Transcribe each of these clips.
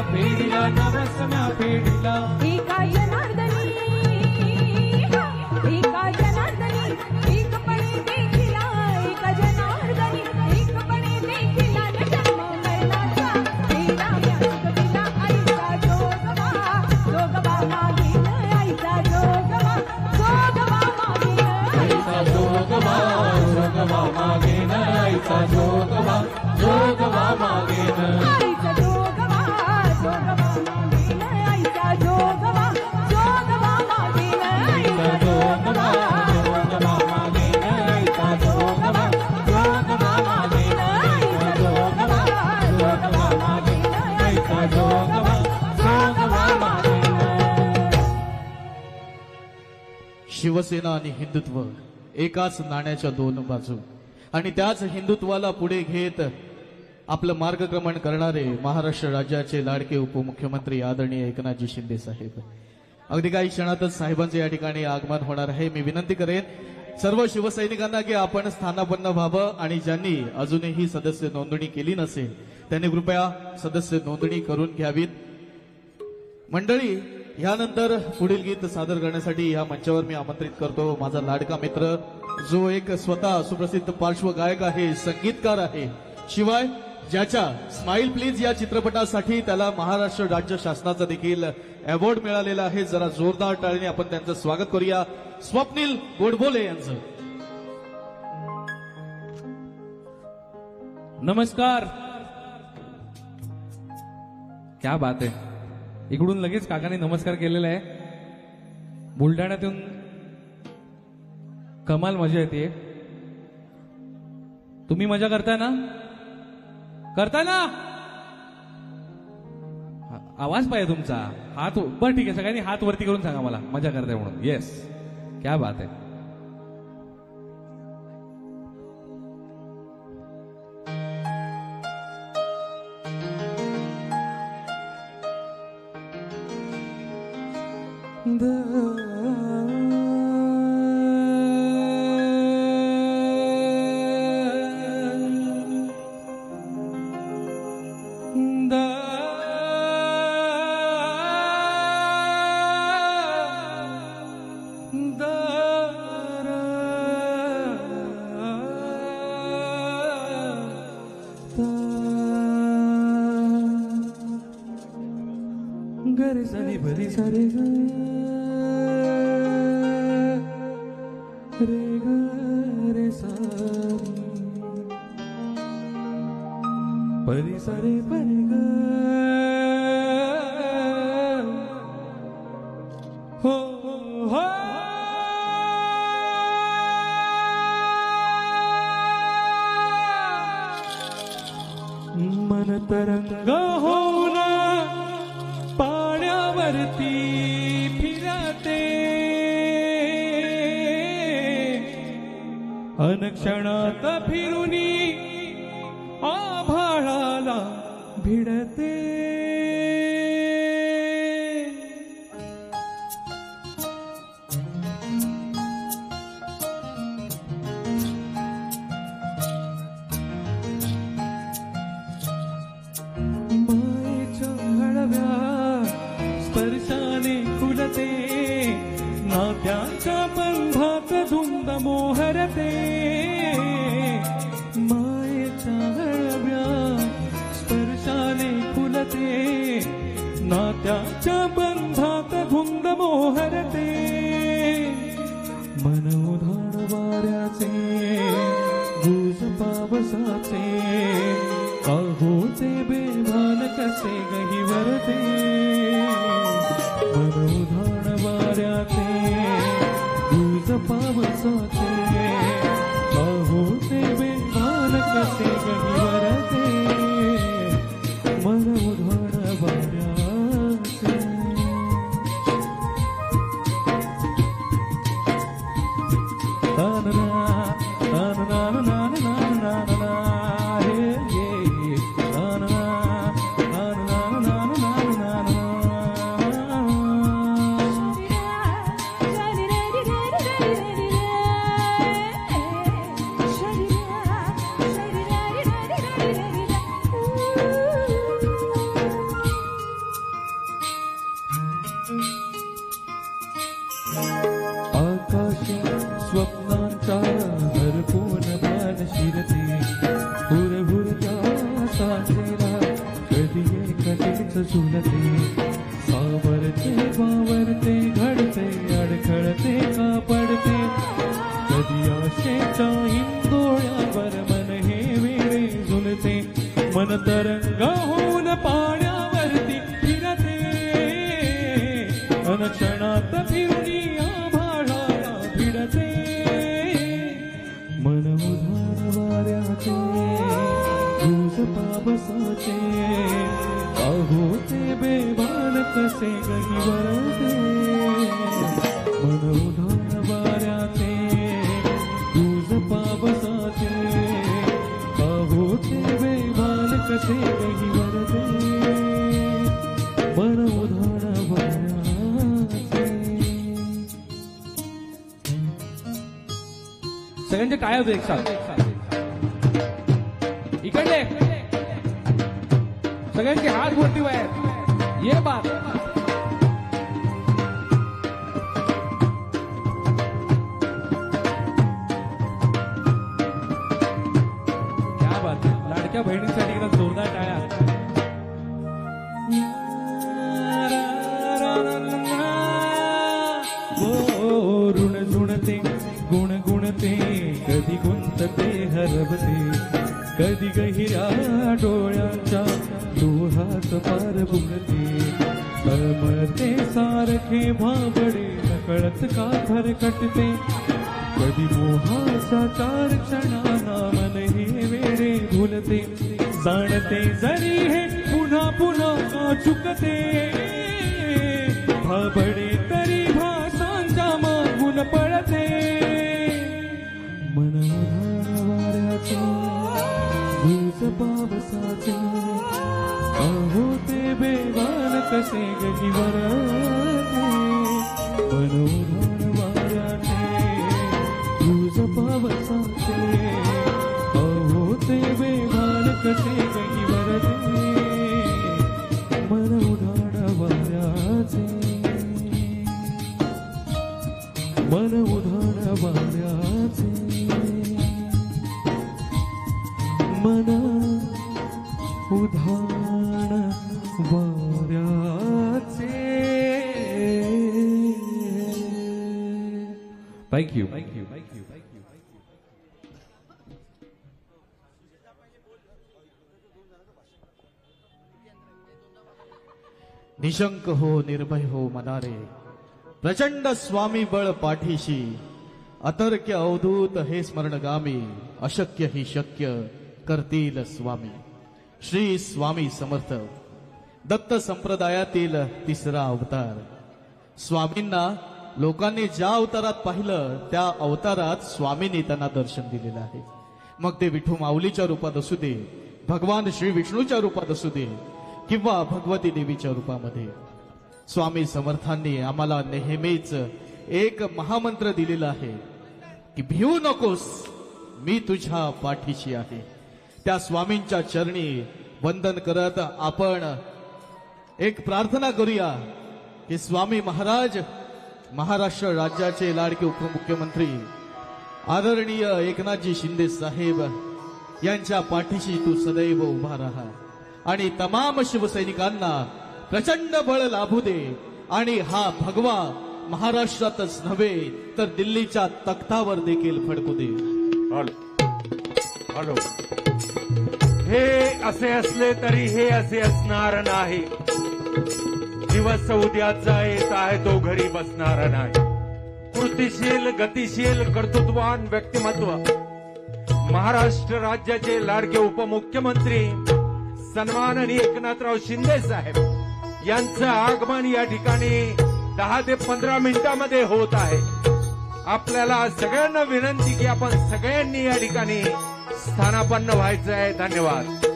పీడిలా నరసన పీడిలా. शिवसेना आणि हिंदुत्व एकाच नाण्याच्या दोन बाजू. आणि त्याच हिंदुत्वाला पुढे घेत आपलं मार्गक्रमण करणारे महाराष्ट्र राज्याचे लाडके उपमुख्यमंत्री आदरणीय एकनाथजी शिंदे साहेब. अगदी काही क्षणातच साहेबांचे या ठिकाणी आगमन होणार आहे. मी विनंती करेन सर्व शिवसैनिकांना की आपण स्थानापन्न व्हावं आणि ज्यांनी अजूनही सदस्य नोंदणी केली नसेल त्यांनी कृपया सदस्य नोंदणी करून घ्यावीत. मंडळी यानंतर पुढील गीत सादर करण्यासाठी या मंचावर मी आमंत्रित करतो. माझा लाडका मित्र जो एक स्वतः सुप्रसिद्ध पार्श्वगायक आहे संगीतकार आहे. शिवाय ज्याच्या स्माईल प्लीज या चित्रपटासाठी त्याला महाराष्ट्र राज्य शासनाचा देखील अवॉर्ड मिळालेला आहे. जरा जोरदार टाळीने आपण त्यांचं स्वागत करूया. स्वप्नील गोडबोले यांचं. नमस्कार. क्या बात आहे. इकडून लगेच काकाने नमस्कार केलेला आहे. बुलढाण्यातून कमाल मजा येते. तुम्ही मजा करताय ना? करताय ना? आवाज पाहिजे तुमचा. हात बरं ठीक आहे सगळ्यांनी हात वरती करून सांगा मला. मजा करताय म्हणून. येस क्या बात आहे. गरे सारी बरी सारे ग रे ग रे सारी परी सारे पाण्यावरती फिरते. अनक्षणात फिरुनी आभाळाला भिडते. the Mohan डोळ्यावर मन हे वेळे झुलते. मन तरंग होऊन पाण्यावरती फिरते. अन क्षणात फिरुनी आभाळाला भिडते. मन उधार वाऱ्याचे गुज पावसाचे अहो ते बेबान कसे गहिवर सगळ्यांचे काय होते एक साथ. इकडले. सगळ्यांचे हात वरती बाहेर ये बात क्या बात लाडक्या बहिणींसाठी बडे नकळत का फरकटते कधी मोहाचा चार क्षणाना मन हे वेळे भुलते जाणते जरी हे पुन्हा पुन्हा का चुकते. भाबडे तरी भासांच्या मागून पळते. मन वाऱ्याचे भूज पावसाचे. अहो ते बेवान कसे गजीवर मन निशंक हो निर्भय हो मनारे प्रचंड स्वामी बळ पाठीशी अतर्क्य अवधूत हे स्मरणगामी अशक्य ही शक्य करतील स्वामी श्री स्वामी समर्थ दत्त संप्रदायातील तिसरा अवतार स्वामींना लोकांनी ज्या अवतारात पाहिलं त्या अवतारात स्वामींनी त्यांना दर्शन दिलेलं आहे मग ते विठू माऊलीच्या रूपात असू दे भगवान श्री विष्णूच्या रूपात असू दे किंवा भगवती देवीच्या रूपामध्ये. स्वामी समर्थांनी आम्हाला नेहमीच एक महामंत्र दिलेला आहे की भिवू नकोस मी तुझ्या पाठीशी आहे. त्या स्वामींच्या चरणी वंदन करत आपण एक प्रार्थना करूया की स्वामी महाराज महाराष्ट्र राज्याचे लाडके उपमुख्यमंत्री आदरणीय एकनाथजी शिंदे साहेब यांच्या पाठीशी तू सदैव उभा राहा. आणि तमाम शिवसैनिकांना प्रचंड बळ लाभू दे. आणि हा भगवा महाराष्ट्रातच नव्हे तर दिल्लीच्या तख्तावर देखील फडकू दे. हॅलो. हे असे असले तरी हे असे असणार नाही. दिवस उद्याचा येत आहे तो घरी बसणार नाही. कृतिशील गतिशील कर्तृत्वान व्यक्तिमत्व. महाराष्ट्र राज्याचे लाडके उपमुख्यमंत्री सन्माननीय एकनाथराव शिंदे साहेब यांचं आगमन या ठिकाणी दहा ते पंधरा मिनिटांमध्ये होत आहे. आपल्याला सगळ्यांना विनंती की आपण सगळ्यांनी या ठिकाणी स्थानापन्न व्हायचं आहे. धन्यवाद.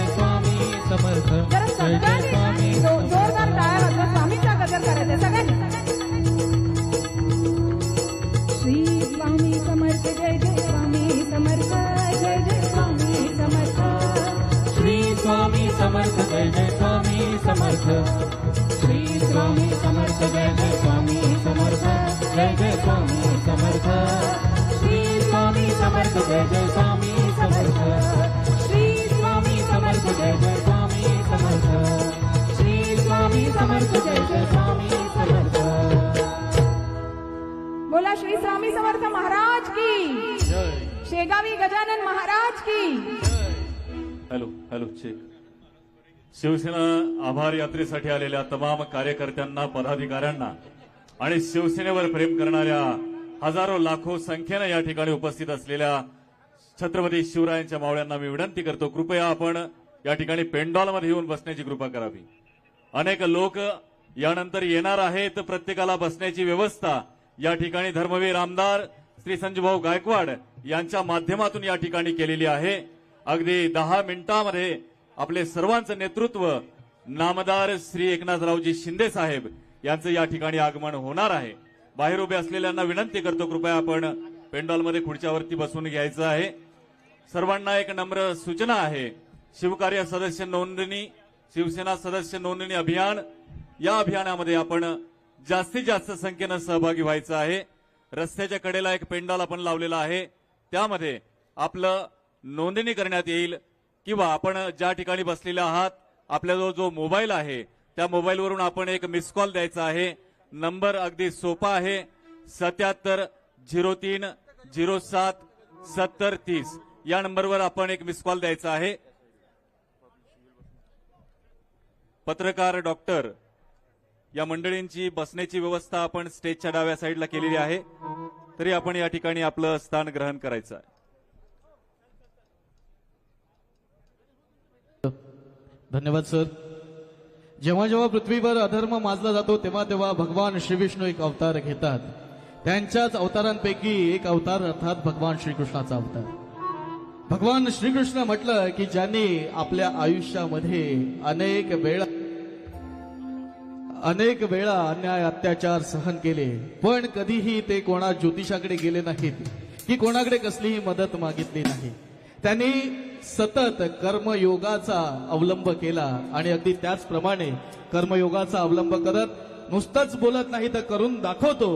स्वामी जय जय जोरदार टाळ्या वाजवा स्वामीचा गजर करायचा सगळ्यांनी श्री स्वामी समर्थ जय जय स्वामी समर्थ जय जय स्वामी समर्थ श्री स्वामी समर्थ जय जय स्वामी समर्थ श्री स्वामी समर्थ जय जय स्वामी समर्थ जय जय स्वामी समर्थ श्री स्वामी समर्थ जय जय स्वामी समर्थ समर्थ जय जय स्वामी समर्थ बोला श्री स्वामी समर्थ महाराज की। शेगावी गजानन महाराज की। हॅलो हॅलो चेक शिवसेना आभार यात्रेसाठी आलेल्या तमाम कार्यकर्त्यांना पदाधिकाऱ्यांना आणि शिवसेनेवर प्रेम करणाऱ्या हजारो लाखो संख्येनं या ठिकाणी उपस्थित असलेल्या छत्रपती शिवरायांच्या मावळ्यांना मी विनंती करतो कृपया आपण या ठिकाणी पेंडॉलमध्ये येऊन बसण्याची कृपा करावी. अनेक लोक यानंतर येणार आहेत. प्रत्येकाला बसण्याची व्यवस्था. या ठिकाणी धर्मवीर आमदार श्री संजूभाऊ गायकवाड यांच्या माध्यमातून या ठिकाणी केलेली आहे. अगदी दहा मिनिटांमध्ये आपले सर्वांचं नेतृत्व नामदार श्री एकनाथरावजी शिंदे साहेब यांचं या ठिकाणी आगमन होणार आहे. बाहेर उभे असलेल्यांना विनंती करतो कृपया आपण पेंडॉलमध्ये खुर्च्यावरती बसून घ्यायचं आहे. सर्वांना एक नम्र सूचना आहे. शिवकार्य सदस्य नोंदणी शिवसेना सदस्य नोंदणी अभियान या अभियानामध्ये आपण जास्तीत जास्त संख्येनं सहभागी व्हायचं आहे. रस्त्याच्या कडेला एक पेंडॉल आपण लावलेला आहे. त्यामध्ये आपलं नोंदणी करण्यात येईल किंवा आपण ज्या ठिकाणी बसलेले आहात आपल्याजवळ जो मोबाईल आहे त्या मोबाईलवरून आपण एक मिस कॉल द्यायचा आहे. नंबर अगदी सोपा आहे. सत्याहत्तर झिरो तीन झिरो सात सत्तर तीस. या नंबरवर आपण एक मिस कॉल द्यायचा आहे. पत्रकार डॉक्टर या मंडळींची बसण्याची व्यवस्था आपण स्टेजच्या डाव्या साईडला केलेली आहे. तरी आपण या ठिकाणी आपलं स्थान ग्रहण करायचं आहे. धन्यवाद सर. जेव्हा जेव्हा पृथ्वीवर अधर्म माजला जातो तेव्हा तेव्हा भगवान श्रीविष्णू एक अवतार घेतात. त्यांच्याच अवतारांपैकी एक अवतार अर्थात भगवान श्रीकृष्णाचा अवतार. भगवान श्रीकृष्ण म्हटलं की ज्यांनी आपल्या आयुष्यामध्ये अनेक वेळा अनेक वेळा अन्याय अत्याचार सहन केले पण कधीही ते कोणा ज्योतिषाकडे गेले नाहीत की कोणाकडे कसलीही मदत मागितली नाही. त्यांनी सतत कर्मयोगाचा अवलंब केला आणि अगदी त्याचप्रमाणे कर्मयोगाचा अवलंब करत नुसतंच बोलत नाही तर करून दाखवतो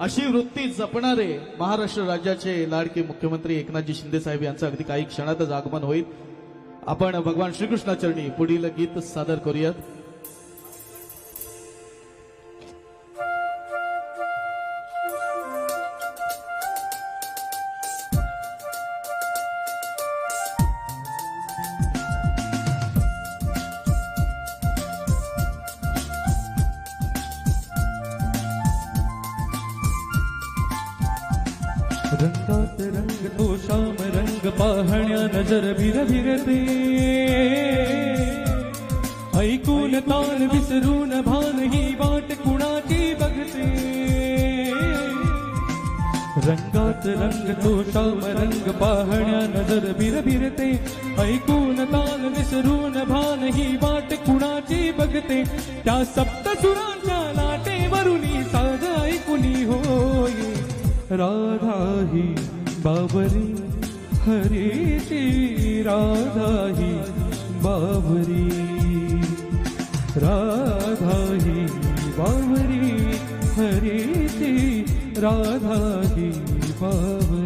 अशी वृत्ती जपणारे महाराष्ट्र राज्याचे लाडके मुख्यमंत्री एकनाथजी शिंदे साहेब यांचं अगदी काही क्षणातच आगमन होईल. आपण भगवान श्रीकृष्णाचरणी पुढील गीत सादर करूयात. रंग पाहण्या नजर भिर ऐकून ताल विसरून भान ही वाट कुणाची बघते. त्या सप्तसुरांच्या लाटेवरुनी साध ऐकुनी होय. राधा ही बाबरी हरीची राधा ही बाबरी. राधा ही बाबरी हरीची राधा ही बाबरी.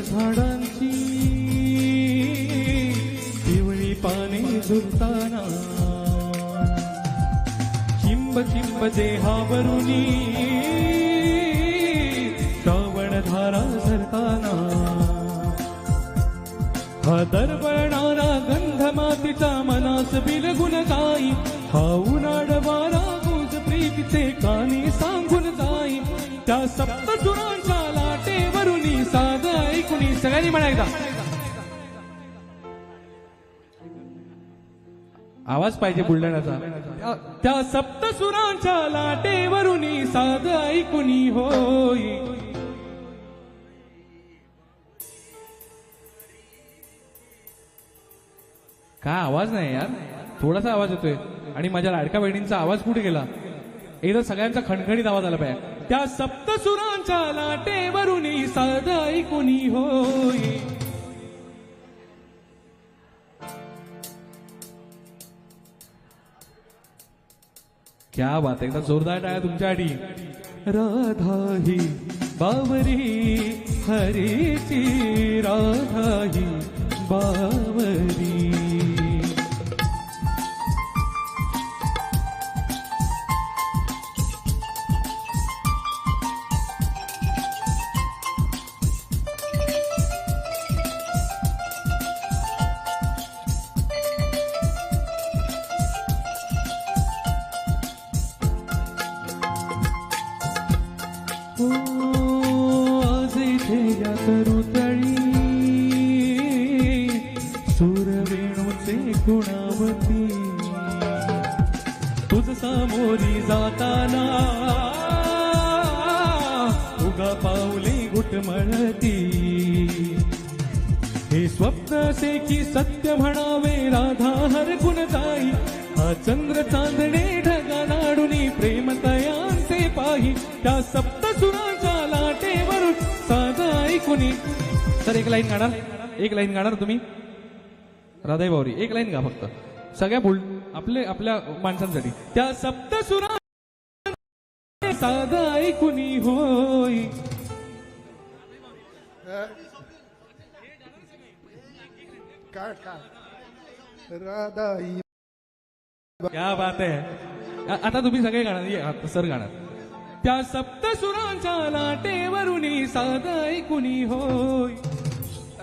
झाडांची. पिवळी पाने झुलताना चिंब चिंब देहावरून. श्रावण धारा झरताना हा दरवळणारा गंध मातीचा मनास बिलगुण जाई. हा उन्हाळ वारा गुज प्रीतीचे कानी सांगून जाई. त्या सप्तसुरांच्या साध सगळ्यांनी म्हणा एकदा. आवाज पाहिजे बुलढाण्याचा. त्या- सप्तसुरांच्या लाटेवरून साध ऐकुनी होई. काय आवाज नाही यार. थोडासा आवाज येतोय. आणि माझ्या लाडक्या बहिणींचा आवाज कुठे गेला? एकदा सगळ्यांचा खणखणीत आवाज आला पाहिजे त्या सप्तसुरांच्या लाटेवरून साध ऐकुनी होई क्या बात एकदा जोरदार टाळ्या तुमच्यासाठी राधा ही बावरी हरीची राधा ही बावरी. कळती. हे स्वप्न असे की सत्य म्हणावे राधा हर गुणताई हा चंद्र चांदणे ढगा नाडुनी प्रेम तयांचे पाही. त्या सप्तसुरांच्या लाटेवरून साधा ऐकुनी. तर एक लाईन गाणार एक लाईन गाणार तुम्ही. राधाई भाऊरी एक लाईन गा फक्त. सगळ्या बुल आपले आपल्या माणसांसाठी. त्या सप्तसुरा साधा ऐकुनी होई. काय काय ही? बात आहे आता तुम्ही सगळे गाणार सर गाणार. त्या सप्तसुरांच्या लाटेवरुनी साध ऐकुनी होय?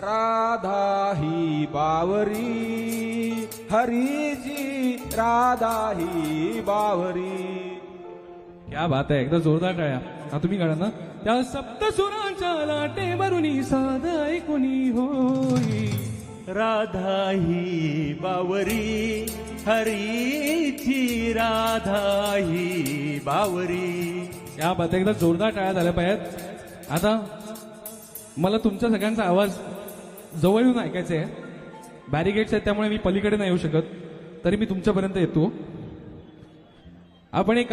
राधा ही बावरी हरीची राधा ही बावरी. क्या बात आहे एकदा जोरदार टाळ्या हा तुम्ही काढा ना? त्या सप्तसुरांच्या लाटेवरुनी साध ऐकुनी होई. राधा ही बावरी हरीची राधा ही बावरी. या बात एकदा जोरदार टाळ्या झाल्या पाहिजेत. आता मला तुमच्या सगळ्यांचा आवाज जवळ येऊन ऐकायचा आहे. बॅरिगेट्स आहेत त्यामुळे मी पलीकडे नाही येऊ शकत. तरी मी तुमच्यापर्यंत येतो. आपण एक